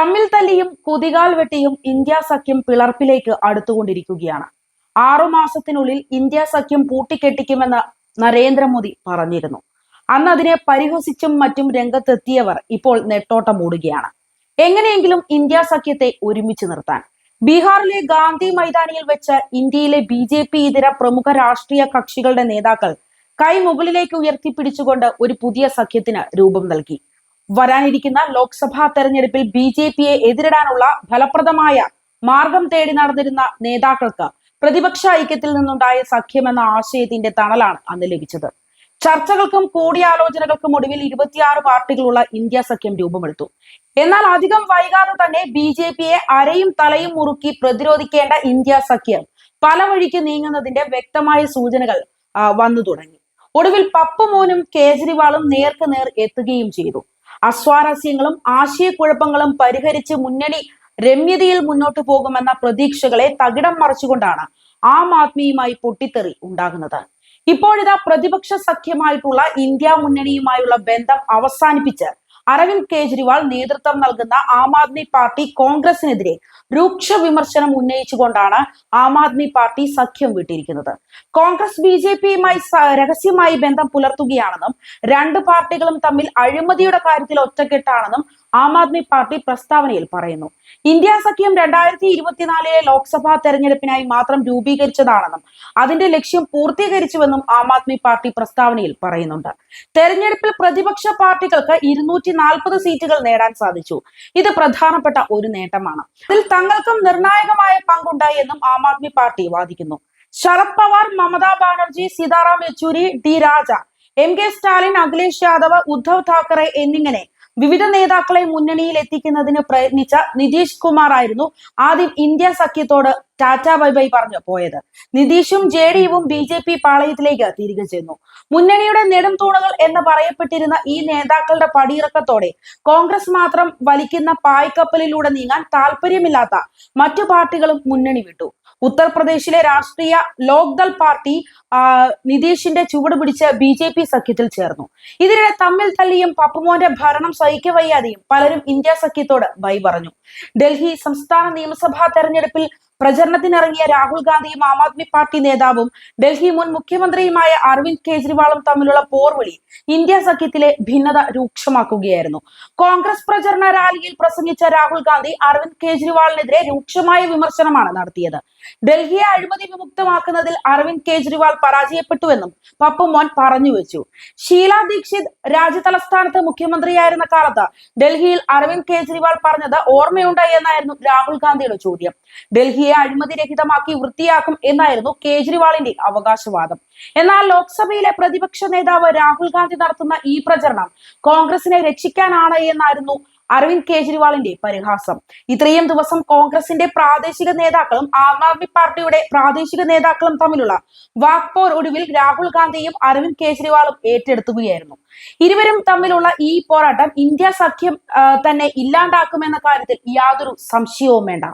തമ്മിൽ തല്ലിയും കുതികാൽ വെട്ടിയും ഇന്ത്യ സഖ്യം പിളർപ്പിലേക്ക് അടുത്തുകൊണ്ടിരിക്കുകയാണ്. ആറുമാസത്തിനുള്ളിൽ ഇന്ത്യ സഖ്യം പൂട്ടിക്കെട്ടിക്കുമെന്ന് നരേന്ദ്രമോദി പറഞ്ഞിരുന്നു. അന്ന് അതിനെ പരിഹസിച്ചും മറ്റും രംഗത്തെത്തിയവർ ഇപ്പോൾ നെട്ടോട്ടം മൂടുകയാണ്. എങ്ങനെയെങ്കിലും ഇന്ത്യ സഖ്യത്തെ ഒരുമിച്ച് നിർത്താൻ. ബീഹാറിലെ ഗാന്ധി മൈതാനിയിൽ വെച്ച് ഇന്ത്യയിലെ ബി ജെ പി ഇതര പ്രമുഖ രാഷ്ട്രീയ കക്ഷികളുടെ നേതാക്കൾ കൈ മുകളിലേക്ക് ഉയർത്തിപ്പിടിച്ചുകൊണ്ട് ഒരു പുതിയ സഖ്യത്തിന് രൂപം നൽകി. വരാനിരിക്കുന്ന ലോക്സഭാ തെരഞ്ഞെടുപ്പിൽ ബി ജെ പിയെ എതിരിടാനുള്ള ഫലപ്രദമായ മാർഗം തേടി നടന്നിരുന്ന നേതാക്കൾക്ക് പ്രതിപക്ഷ ഐക്യത്തിൽ നിന്നുണ്ടായ സഖ്യമെന്ന ആശയത്തിന്റെ തണലാണ് അന്ന് ലഭിച്ചത്. ചർച്ചകൾക്കും കൂടിയാലോചനകൾക്കും ഒടുവിൽ ഇരുപത്തിയാറ് പാർട്ടികളുള്ള ഇന്ത്യ സഖ്യം രൂപമെടുത്തു. എന്നാൽ അധികം വൈകാതെ തന്നെ ബി ജെ പിയെ അരയും തലയും മുറുക്കി പ്രതിരോധിക്കേണ്ട ഇന്ത്യ സഖ്യം പല വഴിക്ക് നീങ്ങുന്നതിന്റെ വ്യക്തമായ സൂചനകൾ വന്നു തുടങ്ങി. ഒടുവിൽ പപ്പുമോനും കേജ്രിവാളും നേർക്ക് നേർ എത്തുകയും ചെയ്തു. അസ്വാരസ്യങ്ങളും ആശയക്കുഴപ്പങ്ങളും പരിഹരിച്ച് മുന്നണി രമ്യതയിൽ മുന്നോട്ടു പോകുമെന്ന പ്രതീക്ഷകളെ തകിടം മറിച്ചുകൊണ്ടാണ് ആം ആദ്മിയുമായി പൊട്ടിത്തെറി ഉണ്ടാകുന്നത്. ഇപ്പോഴിതാ പ്രതിപക്ഷ സഖ്യമായിട്ടുള്ള ഇന്ത്യ മുന്നണിയുമായുള്ള ബന്ധം അവസാനിപ്പിച്ച് അരവിന്ദ് കെജ്രിവാൾ നേതൃത്വം നൽകുന്ന ആം ആദ്മി പാർട്ടി കോൺഗ്രസിനെതിരെ രൂക്ഷ വിമർശനം ഉന്നയിച്ചുകൊണ്ടാണ് ആം ആദ്മി പാർട്ടി സഖ്യം വിട്ടിരിക്കുന്നത്. കോൺഗ്രസ് ബി ജെ പിയുമായി രഹസ്യമായി ബന്ധം പുലർത്തുകയാണെന്നും രണ്ട് പാർട്ടികളും തമ്മിൽ അഴിമതിയുടെ കാര്യത്തിൽ ഒറ്റക്കെട്ടാണെന്നും ആം ആദ്മി പാർട്ടി പ്രസ്താവനയിൽ പറയുന്നു. ഇന്ത്യ സഖ്യം രണ്ടായിരത്തി ഇരുപത്തിനാലിലെ ലോക്സഭാ തെരഞ്ഞെടുപ്പിനായി മാത്രം രൂപീകരിച്ചതാണെന്നും അതിന്റെ ലക്ഷ്യം പൂർത്തീകരിച്ചുവെന്നും ആം ആദ്മി പാർട്ടി പ്രസ്താവനയിൽ പറയുന്നുണ്ട്. തെരഞ്ഞെടുപ്പിൽ പ്രതിപക്ഷ പാർട്ടികൾക്ക് ഇരുന്നൂറ്റി നാൽപ്പത് സീറ്റുകൾ നേടാൻ സാധിച്ചു. ഇത് പ്രധാനപ്പെട്ട ഒരു നേട്ടമാണ്. ഇതിൽ തങ്ങൾക്കും നിർണായകമായ പങ്കുണ്ടായി എന്നും ആം ആദ്മി പാർട്ടി വാദിക്കുന്നു. Sharad Pawar Mamata Banerjee Sitaram Yechury D Raja M K Stalin Akhilesh Yadav Uddhav Thackeray എന്നിങ്ങനെ വിവിധ നേതാക്കളെ മുന്നണിയിൽ എത്തിക്കുന്നതിന് പ്രയത്നിച്ച നിതീഷ് കുമാർ ആയിരുന്നു ആദ്യം ഇന്ത്യ സഖ്യത്തോട് ടാറ്റ ബൈ ബൈ പറഞ്ഞു പോയത്. നിതീഷും J D B J P പാളയത്തിലേക്ക് തിരികെ ചെന്നു. മുന്നണിയുടെ നെടും തൂണുകൾ എന്ന് പറയപ്പെട്ടിരുന്ന ഈ നേതാക്കളുടെ പടിയിറക്കത്തോടെ കോൺഗ്രസ് മാത്രം വലിക്കുന്ന പായ്ക്കപ്പലിലൂടെ നീങ്ങാൻ താല്പര്യമില്ലാത്ത മറ്റു പാർട്ടികളും മുന്നണി വിട്ടു. ഉത്തർപ്രദേശിലെ രാഷ്ട്രീയ ലോക്ദൾ പാർട്ടി നിതീഷിന്റെ ചുവട് പിടിച്ച് ബി ജെ പി സഖ്യത്തിൽ ചേർന്നു. ഇതിനിടെ തമ്മിൽ തല്ലിയും പപ്പുമോന്റെ ഭരണം സഹിക്കവയ്യാതെയും പലരും ഇന്ത്യ സഖ്യത്തോട് ബൈ പറഞ്ഞു. ഡൽഹി സംസ്ഥാന നിയമസഭാ തെരഞ്ഞെടുപ്പിൽ പ്രചരണത്തിനിറങ്ങിയ രാഹുൽ ഗാന്ധിയും ആം ആദ്മി പാർട്ടി നേതാവും ഡൽഹി മുൻ മുഖ്യമന്ത്രിയുമായ അരവിന്ദ് കെജ്രിവാളും തമ്മിലുള്ള പോർവിളി ഇന്ത്യ സഖ്യത്തിലെ ഭിന്നത രൂക്ഷമാക്കുകയായിരുന്നു. കോൺഗ്രസ് പ്രചരണ റാലിയിൽ പ്രസംഗിച്ച രാഹുൽ ഗാന്ധി അരവിന്ദ് കെജ്രിവാളിനെതിരെ രൂക്ഷമായ വിമർശനമാണ് നടത്തിയത്. ഡൽഹിയെ അഴിമതി വിമുക്തമാക്കുന്നതിൽ അരവിന്ദ് കെജ്രിവാൾ പരാജയപ്പെട്ടുവെന്നും പപ്പു മോൻ പറഞ്ഞു വെച്ചു. ഷീല ദീക്ഷിത് രാജ്യതലസ്ഥാനത്ത് മുഖ്യമന്ത്രിയായിരുന്ന കാലത്ത് ഡൽഹിയിൽ അരവിന്ദ് കെജ്രിവാൾ പറഞ്ഞത് ഓർമ്മയുണ്ടായി എന്നായിരുന്നു രാഹുൽ ഗാന്ധിയുടെ ചോദ്യം. ഡൽഹിയെ അഴിമതിരഹിതമാക്കി വൃത്തിയാക്കും എന്നായിരുന്നു കേജ്രിവാളിന്റെ അവകാശവാദം. എന്നാൽ ലോക്സഭയിലെ പ്രതിപക്ഷ നേതാവ് രാഹുൽ ഗാന്ധി നടത്തുന്ന ഈ പ്രചരണം കോൺഗ്രസിനെ രക്ഷിക്കാനാണ് എന്നായിരുന്നു അരവിന്ദ് കേജ്രിവാളിന്റെ പരിഹാസം. ഇത്രയും ദിവസം കോൺഗ്രസിന്റെ പ്രാദേശിക നേതാക്കളും ആം ആദ്മി പാർട്ടിയുടെ പ്രാദേശിക നേതാക്കളും തമ്മിലുള്ള വാക്പോർ ഒടുവിൽ രാഹുൽ ഗാന്ധിയും അരവിന്ദ് കേജ്രിവാളും ഏറ്റെടുത്തുകയായിരുന്നു. ഇരുവരും തമ്മിലുള്ള ഈ പോരാട്ടം ഇന്ത്യ സഖ്യം തന്നെ ഇല്ലാണ്ടാക്കുമെന്ന കാര്യത്തിൽ യാതൊരു സംശയവും വേണ്ട.